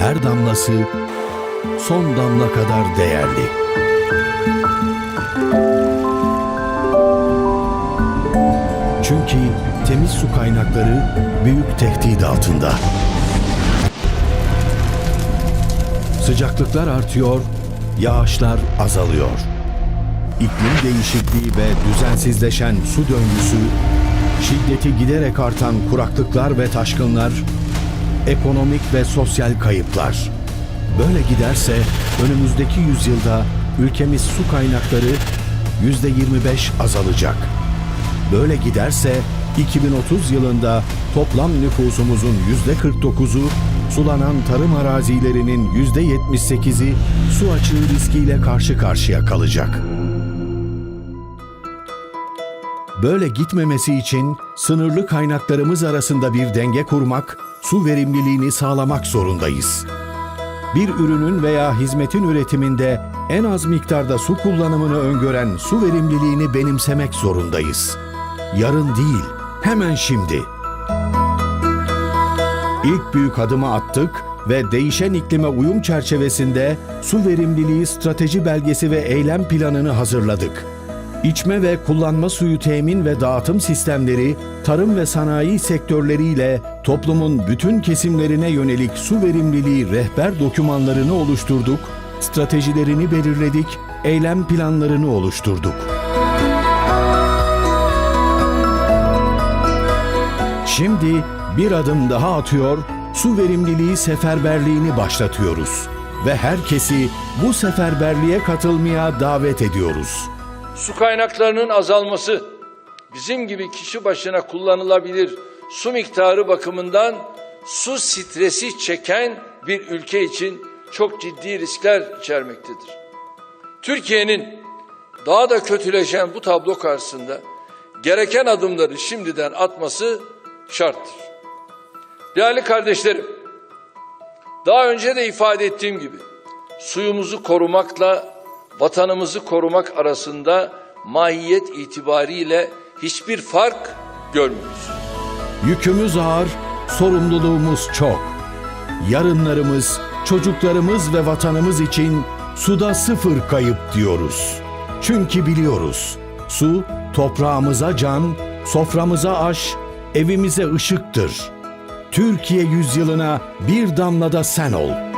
her damlası son damla kadar değerli. Çünkü temiz su kaynakları büyük tehdit altında. Sıcaklıklar artıyor, yağışlar azalıyor. İklim değişikliği ve düzensizleşen su döngüsü, şiddeti giderek artan kuraklıklar ve taşkınlar, ekonomik ve sosyal kayıplar. Böyle giderse önümüzdeki yüzyılda ülkemiz su kaynakları yüzde 25 azalacak. Böyle giderse 2030 yılında toplam nüfusumuzun yüzde 49'u sulanan tarım arazilerinin yüzde 78'i su açığı riskiyle karşı karşıya kalacak. Böyle gitmemesi için sınırlı kaynaklarımız arasında bir denge kurmak, su verimliliğini sağlamak zorundayız. Bir ürünün veya hizmetin üretiminde en az miktarda su kullanımını öngören su verimliliğini benimsemek zorundayız. Yarın değil, hemen şimdi. İlk büyük adımı attık ve değişen iklime uyum çerçevesinde su verimliliği strateji belgesi ve eylem planını hazırladık. İçme ve kullanma suyu temin ve dağıtım sistemleri, tarım ve sanayi sektörleriyle toplumun bütün kesimlerine yönelik su verimliliği rehber dokümanlarını oluşturduk, stratejilerini belirledik, eylem planlarını oluşturduk. Şimdi bir adım daha atıyor, su verimliliği seferberliğini başlatıyoruz ve herkesi bu seferberliğe katılmaya davet ediyoruz. Su kaynaklarının azalması bizim gibi kişi başına kullanılabilir su miktarı bakımından su stresi çeken bir ülke için çok ciddi riskler içermektedir. Türkiye'nin daha da kötüleşen bu tablo karşısında gereken adımları şimdiden atması şarttır. Değerli kardeşlerim, daha önce de ifade ettiğim gibi suyumuzu korumakla vatanımızı korumak arasında mahiyet itibariyle hiçbir fark görmüyoruz. Yükümüz ağır, sorumluluğumuz çok. Yarınlarımız, çocuklarımız ve vatanımız için suda sıfır kayıp diyoruz. Çünkü biliyoruz, su toprağımıza can, soframıza aş, evimize ışıktır. Türkiye yüzyılına bir damlada sen ol.